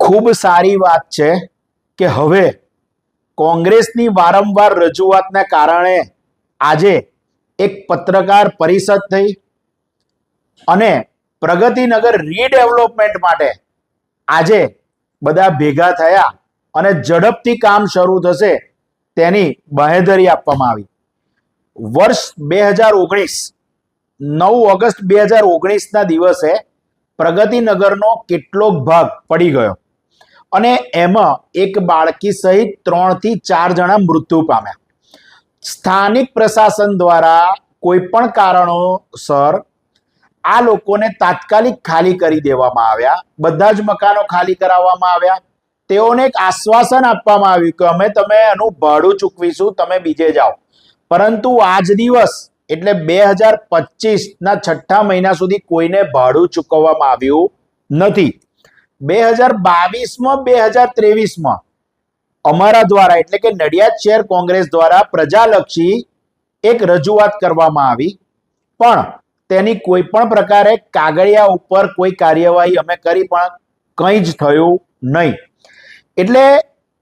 ખૂબ સારી વાત છે કે હવે કોંગ્રેસની વારંવાર રજૂઆતના કારણે આજે એક પત્રકાર પરિષદ થઈ અને પ્રગતિનગર રીડેવલપમેન્ટ માટે આજે બધા ભેગા થયા અને ઝડપથી કામ શરૂ થશે તેની બાહેધરી આપવામાં આવી. વર્ષ બે હજાર ઓગણીસ, નવ ઓગસ્ટ બે હજાર ઓગણીસના દિવસે પ્રગતિનગરનો કેટલોક ભાગ પડી ગયો? અને એમાં એક બાળકી સહિત ત્રણથી ચાર જણા મૃત્યુ પામ્યા. સ્થાનિક પ્રશાસન દ્વારા કોઈ પણ કારણોસર આ લોકોને તાત્કાલિક ખાલી કરી દેવામાં આવ્યા. બધા જ મકાનો ખાલી કરાવવામાં આવ્યા. તેઓને એક આશ્વાસન આપવામાં આવ્યું કે અમે તમે એનું ભાડું ચૂકવીશું, તમે બીજે જાઓ. પરંતુ આજ દિવસ એટલે બે હજાર પચીસ ના છઠ્ઠા મહિના સુધી કોઈને ભાડું ચૂકવવામાં આવ્યું નથી. બે હજાર બાવીસમાં, બે હજાર ત્રેવીસમાં અમારા દ્વારા એટલે કે નડિયાદ શહેર કોંગ્રેસ દ્વારા પ્રજાલક્ષી એક રજૂઆત કરવામાં આવી. પણ તેની કોઈ પણ પ્રકારે કાગળિયા ઉપર કોઈ કાર્યવાહી અમે કરી પણ કંઈ જ થયું નહીં. એટલે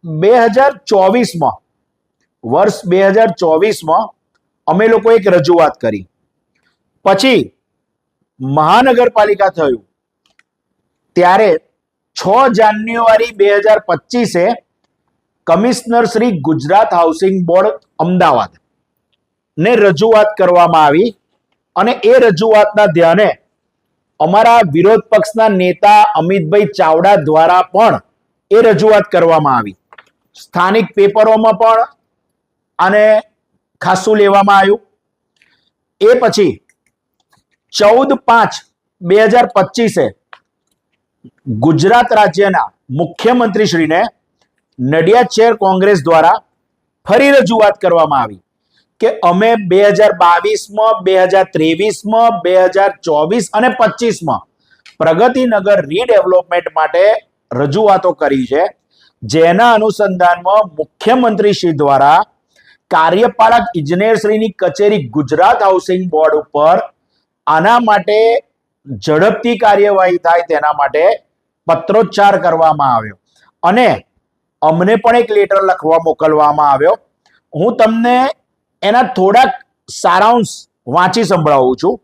બે હજાર ચોવીસમાં, વર્ષ બે હજાર ચોવીસમાં અમે લોકો એક રજૂઆત કરી. પછી મહાનગરપાલિકા થયું. ત્યારે છ જાન્યુઆરી બે હજાર પચીસે commissioner Shri Gujarat housing board Ahmedabad ને રજૂઆત કરવામાં આવી અને એ રજૂઆતના ધ્યાને અમારા વિરોધ પક્ષના નેતા અમિતભાઈ ચાવડા દ્વારા પણ એ રજૂઆત કરવામાં આવી. સ્થાનિક પેપરોમાં પણ આને ખાસું લેવામાં આવ્યું. એ પછી ચૌદ પાંચ બે હજાર પચીસે ગુજરાત રાજ્યના મુખ્યમંત્રીશ્રીને નડિયાદ શહેર કોંગ્રેસ દ્વારા ફરી રજૂઆત કરવામાં આવી કે અમે બે હજાર બાવીસમાં, બે હજાર ત્રેવીસમાં, બે હજાર ચોવીસ અને પચીસમાં પ્રગતિનગર રીડેવલપમેન્ટ માટે રજૂઆતો કરી છે. જેના અનુસંધાનમાં મુખ્યમંત્રી શ્રી દ્વારા કાર્યપાલક ઇજનેરશ્રીની કચેરી ગુજરાત હાઉસિંગ બોર્ડ ઉપર આના માટે ઝડપથી કાર્યવાહી થાય તેના માટે પત્રોચ્ચાર કરવામાં આવ્યો. અને અમને પણ એક લેટર લખવા મોકલવામાં આવ્યો. હું તમને એના થોડાક સારાંશ વાંચી સંભળાવું છું.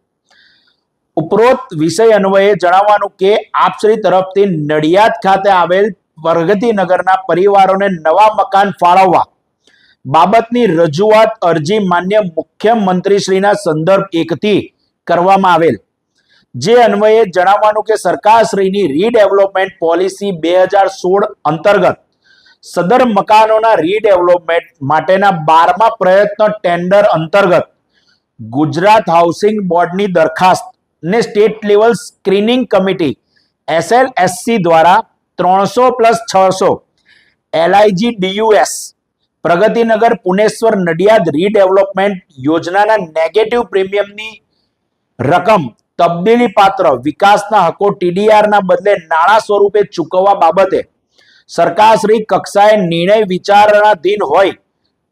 ઉપરોક્ત વિષય અન્વયે જણાવવાનું કે આપશ્રી તરફથી નડિયાદ ખાતે આવેલ પ્રગતિનગરના પરિવારોને નવા મકાન ફાળવવા બાબતની રજૂઆત અરજી માન્ય મુખ્યમંત્રીશ્રીના સંદર્ભ એકથી કરવામાં આવેલ. જે અન્વયે જણાવવાનું કે સરકારશ્રીની રીડેવલપમેન્ટ પોલિસી બે હજાર સોળ અંતર્ગત સદર મકાનોના રીડેવલપમેન્ટ માટેના બારમા પ્રયત્ન ટેન્ડર અંતર્ગત ગુજરાત હાઉસિંગ બોર્ડની દરખાસ્ત ને state level screening committee SLSC દ્વારા ત્રણસો પ્લસ છસો LIG DUs Pragatinagar Puneshwar Nadiad redevelopment યોજનાના નેગેટિવ પ્રીમિયમની રકમ તબદીલી પાત્ર વિકાસના હકો ટીડીઆરના બદલે નાણાં સ્વરૂપે ચૂકવવા બાબતે સરકારશ્રી કક્ષાએ નિર્ણય વિચારણાધીન હોય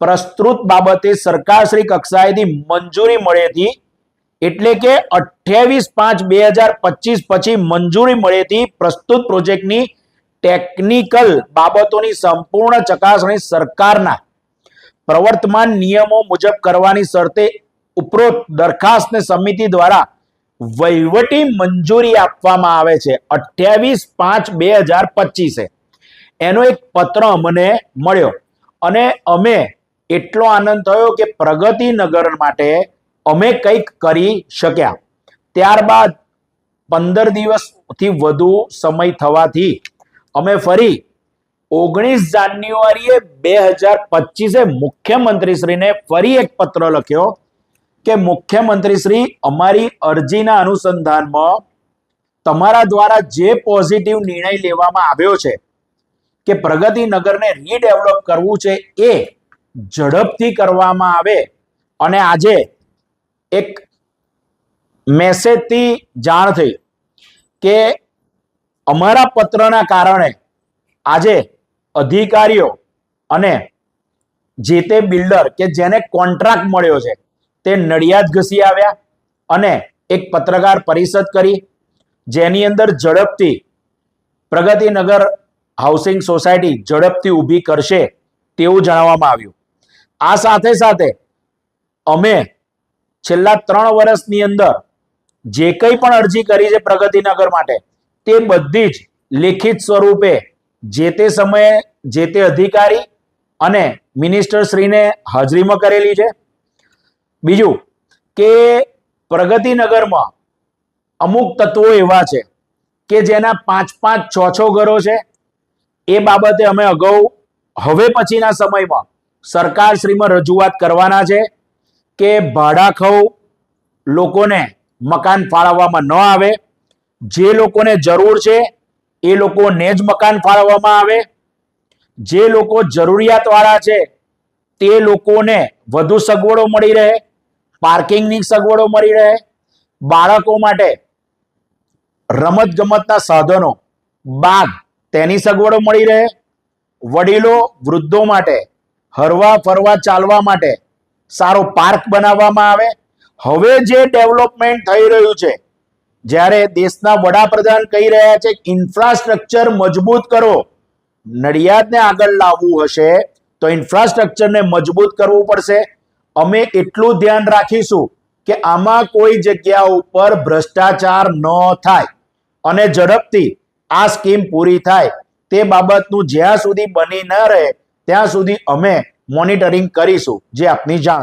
પ્રસ્તુત બાબતે સરકારશ્રી કક્ષાએથી મંજૂરી મળેથી એટલે કે અઠ્યાવીસ પાંચ બે હજાર પચીસ પછી મંજૂરી મળેથી પ્રસ્તુત પ્રોજેક્ટની ટેકનિકલ બાબતોની સંપૂર્ણ ચકાસણી સરકારના પ્રવર્તમાન નિયમો મુજબ કરવાની શરતે ઉપરોક્ત દરખાસ્તને સમિતિ દ્વારા વહીવટી મંજૂરી આપવામાં આવે છે. અઠ્યાવીસ પાંચ બે હજાર પચીસે. એનો એક પત્ર અમને મળ્યો અને અમે એટલો આનંદ થયો કે પ્રગતિનગર માટે અમે કંઈક કરી શક્યા. ત્યારબાદ પંદર દિવસથી વધુ સમય થવાથી અમે ફરી ઓગણીસ જાન્યુઆરીએ બે હજાર પચીસે મુખ્યમંત્રીશ્રીને ફરી એક પત્ર લખ્યો કે મુખ્યમંત્રીશ્રી, અમારી અરજીના અનુસંધાનમાં તમારા દ્વારા જે પોઝિટિવ નિર્ણય લેવામાં આવ્યો છે કે પ્રગતિનગરને રીડેવલપ કરવું છે એ ઝડપથી કરવામાં આવે અને આજે એક મેસેજથી જાણ થઈ કે અમારા પત્રના કારણે આજે અધિકારીઓ અને જે તે બિલ્ડર કે જેને કોન્ટ્રાક્ટ મળ્યો છે, તે નડિયાદ ઘસી આવ્યા અને એક પત્રકાર પરિષદ કરી, જેની અંદર ઝડપથી પ્રગતિનગર હાઉસિંગ સોસાયટી ઝડપથી ઊભી કરશે તેવું જણાવવામાં આવ્યું. આ સાથે સાથે અમે છેલ્લા ત્રણ વર્ષની અંદર જે કંઈ પણ અરજી કરી છે પ્રગતિનગર માટે તે બધી જ લેખિત સ્વરૂપે જે તે સમયે જે તે અધિકારી અને મિનિસ્ટર શ્રીને હાજરીમાં કરેલી છે. બીજું કે પ્રગતિનગરમાં અમુક તત્વો એવા છે કે જેના પાંચ પાંચ છ છ ઘરો છે, એ બાબતે અમે અગાઉ હવે પછીના સમયમાં સરકારશ્રીમાં રજૂઆત કરવાના છે કે ભાડાખવ લોકોને મકાન ફાળવવામાં ન આવે. જે લોકોને જરૂર છે, એ લોકોને જ મકાન ફાળવવામાં આવે. જે લોકો જરૂરિયાતવાળા છે, તે લોકોને વધુ સગવડો મળી રહે, પાર્કિંગની સગવડો મળી રહે. બાળકો માટે રમત ગમતના સાધનો, બાગ તેની સગવડો મળી રહે. વડીલો, વૃદ્ધો માટે, હરવા ફરવા ચાલવા માટે સારો પાર્ક બનાવવામાં આવે. હવે જે ડેવલપમેન્ટ થઈ રહ્યું છે જ્યારે દેશના વડાપ્રધાન કહી રહ્યા છે ઇન્ફ્રાસ્ટ્રક્ચર મજબૂત કરો. નડિયાદને આગળ લાવવું હશે તો ઇન્ફ્રાસ્ટ્રક્ચરને મજબૂત કરવું પડશે. અમે એટલું ધ્યાન રાખીશું કે આમાં કોઈ જગ્યા ઉપર ભ્રષ્ટાચાર ન થાય અને ઝડપથી આ સ્કીમ પૂરી થાય. તે બાબતનું જ્યાં સુધી બની ન રહે, ત્યાં સુધી અમે મોનિટરિંગ કરીશું. જે આપની જાણ